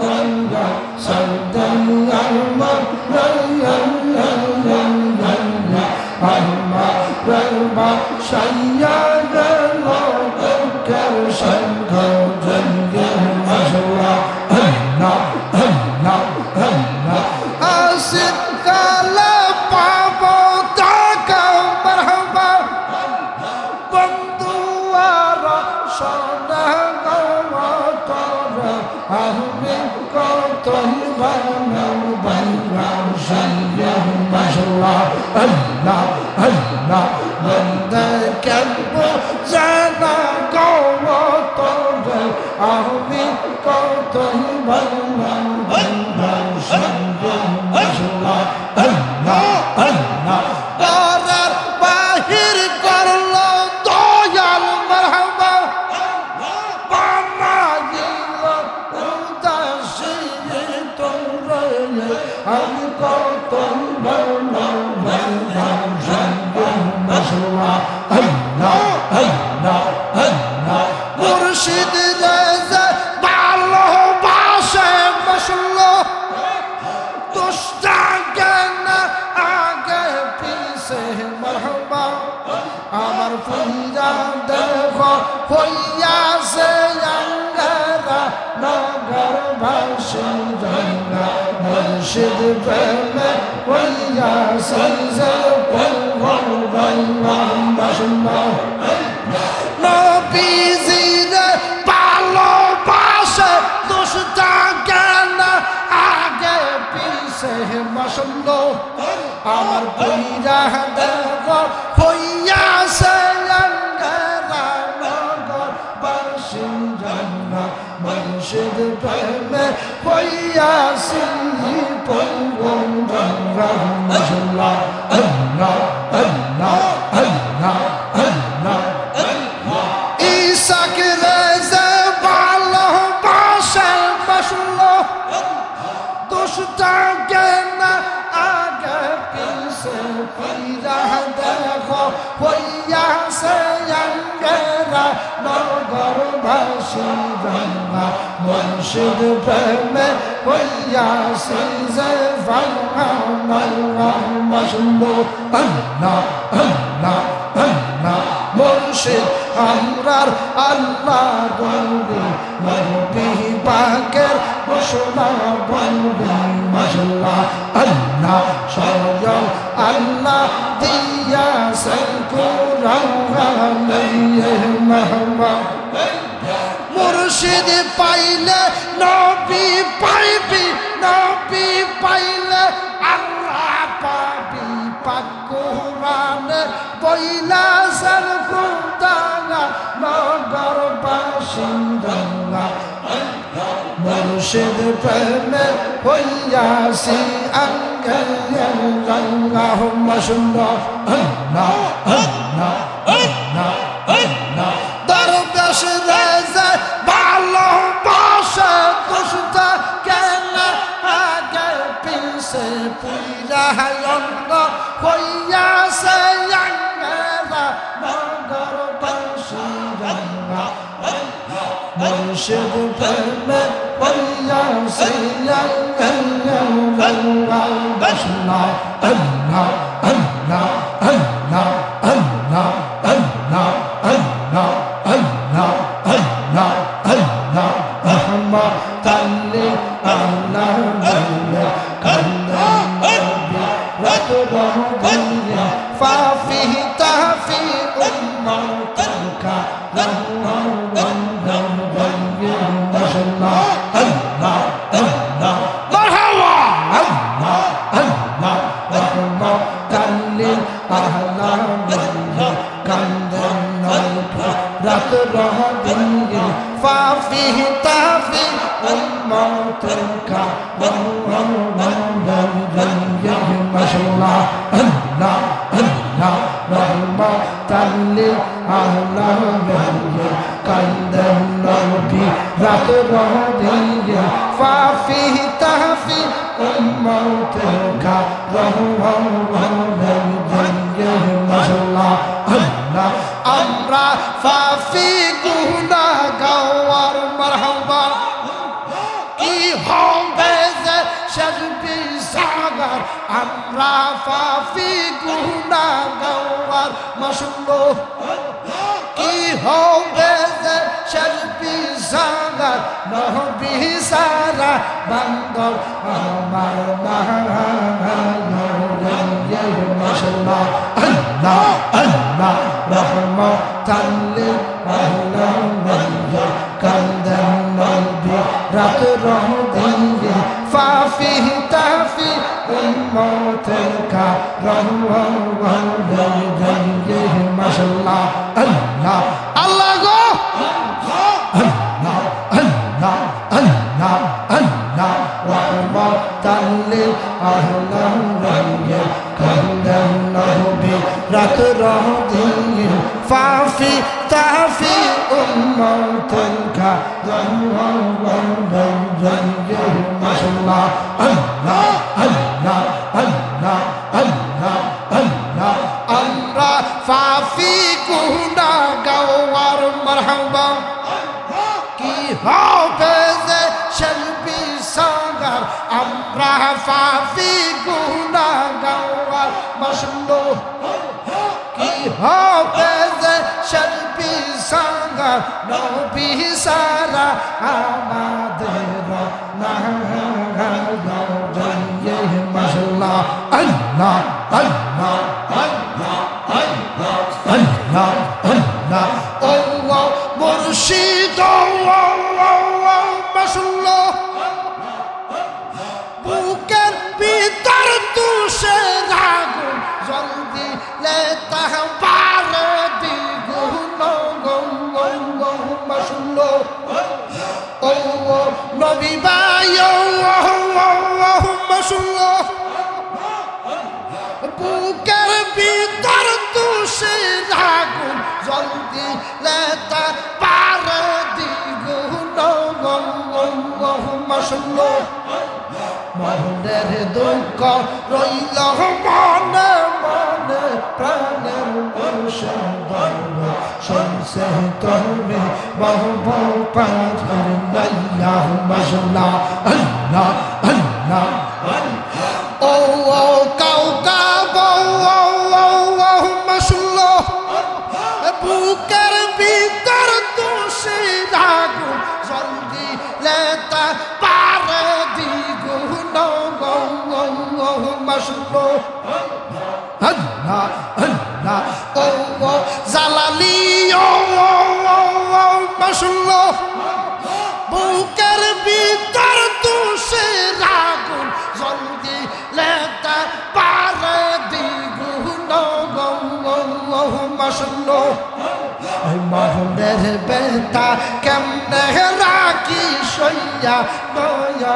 Satanga, Satanga. আল্লাহ আল্লাহ বন্দে কেমন আল্লাহ Lidah. Ranga মুর্শিদ প্রেমে হইয়াছে যে ভাঙা নঙ্গা মশলো আল্লাহ আল্লাহ আল্লাহ মুর্শিদ আমরার আল্লাহ বলবি মরবি পাকের ঘোষণা বলবি মশলা আল্লাহ স্বয়ং আল্লাহ দিয়াছেন কোরআন মহম্মদ মুর্শিদ পাইলে নবী পাইবি, নবী পাইলে আল্লাহ পাবি। পাক কোরআনে বইলা সার খুদানা নগর বাসিন্দা মুর্শিদ প্রেমে হইয়াছি আঙ্গাহ মসুন্দর আল্লাহ আল্লাহ আল্লাহ আল্লাহ। 哎呀，哎呀，哎呀，哎呀，哎呀。ذكره بالإرفع فيه تعفي الموت الكعبة والمنبر غير مشروع الله الله رحمة للعالم قدم ربي ذكره بالإرفع فيه تعفي الموت الكعبة والمنبر আমরা পাপি গুনা গাওয়ার মাসুল্লো কি হবে যে শেষ বিচার নহবি সারা বান্দর, আমার মাশাল্লাহ আল্লাহ আল্লাহ tenka run, run, run. ram জলদি লেতা পার দ্বিগুণ। মাসাল্লাহ মনের দুঃখ রইল মনে মনে, প্রাণের শুনছে তুমি, বহু পাথর নাইয়া মশলা আল্লাহ আল্লাহ।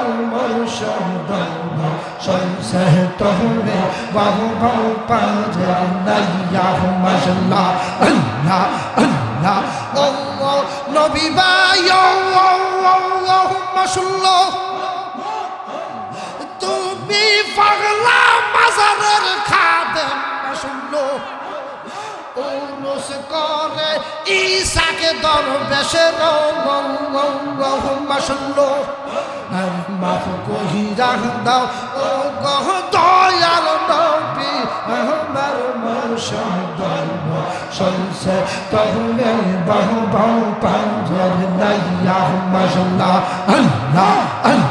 দয়াল মরসদ সনসে তোরে বাহু বাহু পাজে নাইয়া মশলা আল্লাহ আল্লাহ ও ও নবী ভাই ও ও ও ও মশলা তুমি পাগলা মাজারের খাদেম মশলা উরুস করে ঈশাকে দরবেশের মাসল্লো মাফ কহিরা দাও। ও গহ, দয়াল নবী আমার মর্শদ সনসে তহলে বাহ বাহ পাঞ্জর নাইয়া মাসল্লা আল্লাহ আল্লাহ।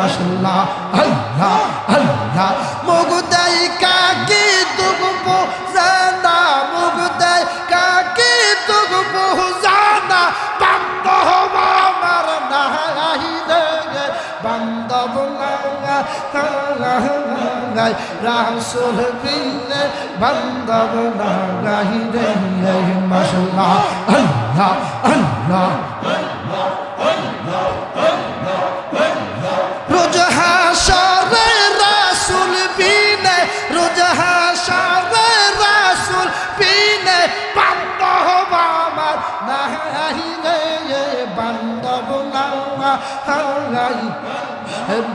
মাসাল্লাহ আল্লাহ আল্লাহ মুগদাই কাকি তুগবো জানা মুগদাই কাকি তুগবো জানা বান্ধব আমার নাহিলে বান্ধব নাঙ্গাই রাসুল বিনে বান্ধব নাঙ্গাইলে মাসাল্লাহ আল্লাহ আল্লাহ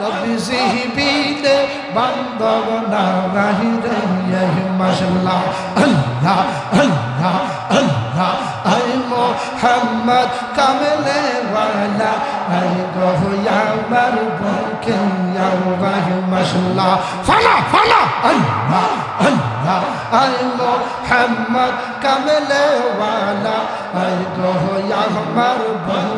নবীজি বিনে বান্দব না গাহি রে মাশাল্লাহ। আল্লাহ আল্লাহ আল্লাহ। আই মোহাম্মদ কামলে ওয়ালা, আই গো আমার বুকে আল্লাহ মাশাল্লাহ। ফালা ফালা। আল্লাহ আল্লাহ। আই মোহাম্মদ কামলে ওয়ালা, আই গো আমার বুকে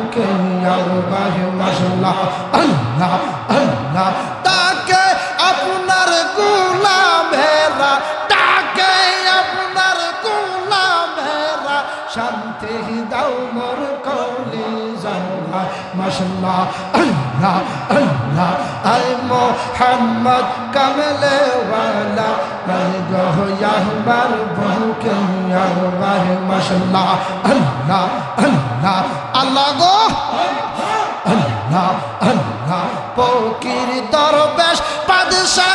আল্লাহ আল্লাহ তাকে আপনার গোলামেরা তাকে আপনার গোলামেরা শান্তি দাও মোর কলি জানা মাশাল্লাহ, আল্লাহ আল্লাহ। আই মোহাম্মদ কামলে ওয়ালা গো ইয়াহবার বহুকে ইয়াহবার। মাশাল্লাহ, আল্লাহ আল্লাহ। আল্লাহ গো। আল্লাহ আল্লাহ, ফকির দরবেশ বাদশা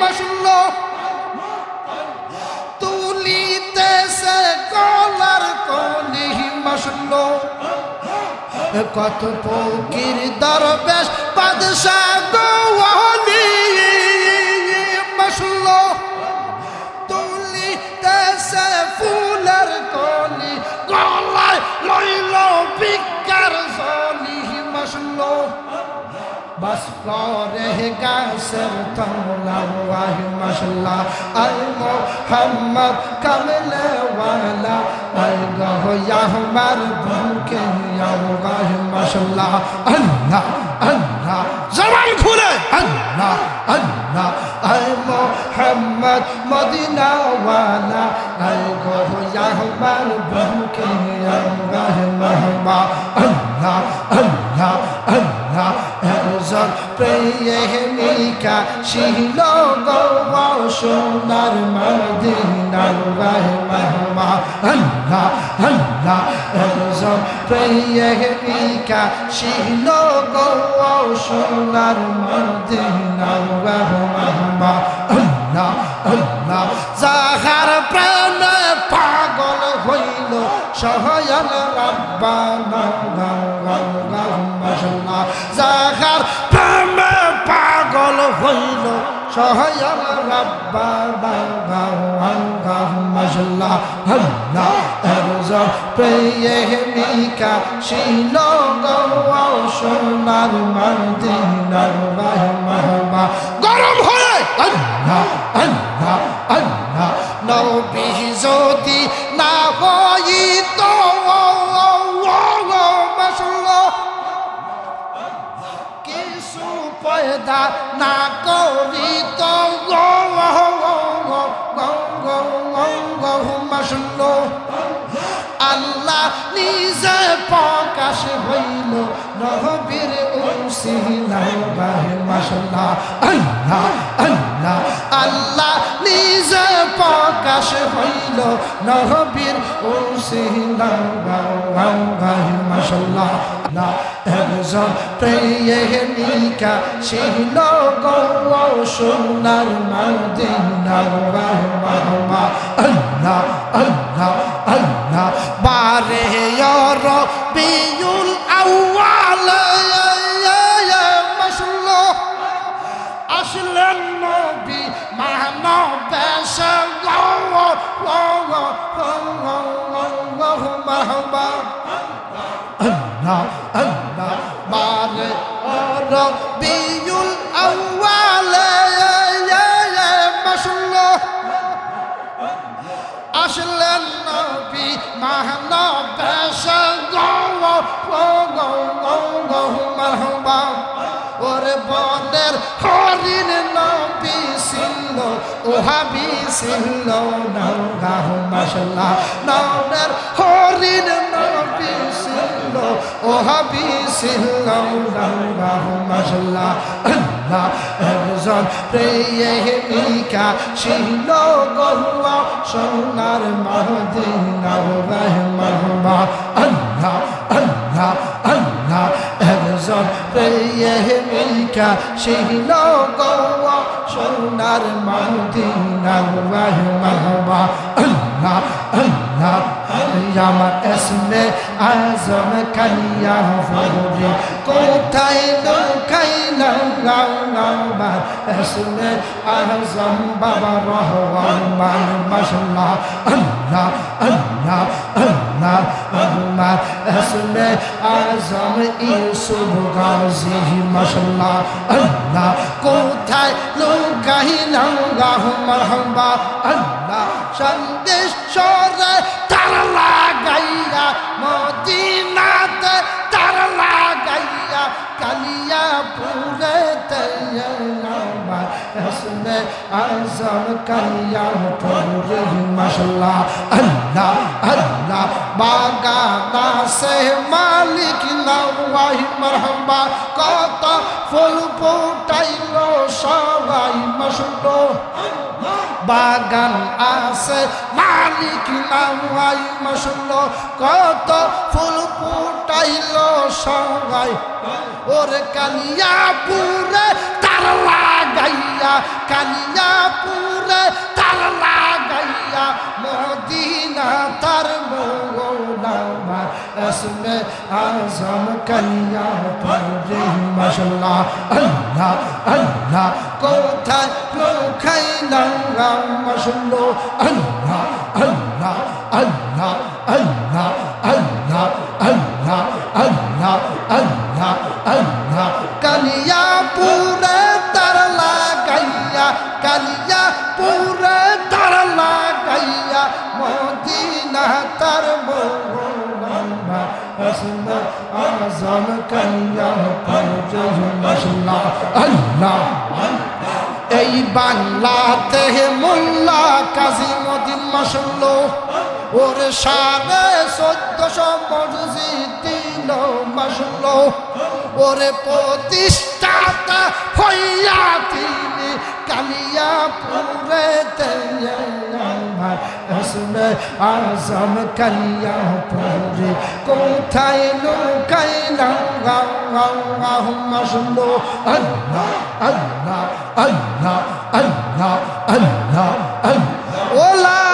মাসুল্লো তুলিতেছে কলার কলি মাসুল্লো কত ফকির দরবেশ বাদশা মদিনা ওয়ালা আই গহ ইয়াহমার বুকে ইয়াওগাহ মহমা আল্লাহ আল্লাহ আল্লাহ একজন প্রেমিকা গো সোনার মদিনার মহমা আল্লাহ আল্লাহ একজন প্রেমিকা গো সোনার মদিনার মহমা আল্লাহ আল্লাহ যাহার প্রেমে পাগল হইল। সহয়ন রব্বানা আল্লাহ প্রেমিকা গো সোনার মদিনার মাহমা গরম হয়ে, আল্লাহ আল্লাহ আল্লাহ, নবী মাসাল্লাহ আল্লাহ নিজে প্রকাশ হইল। নহবীর মাসাল্লাহ আল্লাহ আল্লাহ। আল্লাহ নিজে প্রকাশ হইল নহবীর মাসাল্লাহ না, একজন প্রেমিকা ছিল গৌ সোনার মদিনা আল্লাহ আল্লাহ আল্লাহ বারে রবিউল ওহাবি ছিল নৌগাহ মাসাল্লাহ নৌনের হরিণ নবী ছিল। ওহাবি ছিল নৌগাহ মাসাল্লাহ আল্লাহ একজন প্রেমিকা ছিল গৌয়া সোনার মহদিনা রহমা আল্লাহ আল্লাহ আল্লাহ একজন প্রেমিকা শিল গৌয়া সোনার মহদিনা اللہ اللہ یا اسم اعظم کیا فوجی کوتھائی لوکھائی لوگا اسم اعظم بابا رحمان مشلا اللہ اللہ اللہ اللہ اسم اعظم یوسف غازی مشلا اللہ کوتھائی لوکھائی لوگا مرحبا اللہ شاندے সরে তার লাগাইয়া মদিনাতে তার লাগাইয়া কালিয়া পুরে হসনে আজম কালিয়া পুরে মাশাল্লাহ, আল্লাহ আল্লাহ বাগানা সে মালিক লাওয়াই মারহাবা, কত ফুল ফুটাইলো সবাই মাশাল্লাহ, বাগান আছে মালিক নামাই মশল কত ফুল ফুটাইল সবাই, ওরে কালিয়া পুরে তার লাগাইয়া কালিয়া পুরে তার লাগাইয়া, মদিনা তার মৌলামা এসমে আজম কালিয়া পুরে মাশাল্লাহ আল্লাহ আল্লাহ, কোথায় লুকাইলাম মশল আল্লাহ আল্লাহ আল্লাহ আল্লাহ। লম্বা শুনলো। ওরে প্রতিষ্ঠাতা হইয়া তিনি কালিয়া পুরে আসবে আজম কালিয়া পুরে কোথায় লুকাইলাম? শুনলো। আল্লাহ আল্লাহ আল্লাহ আল্লাহ আল্লাহ আল্লাহ। ওলা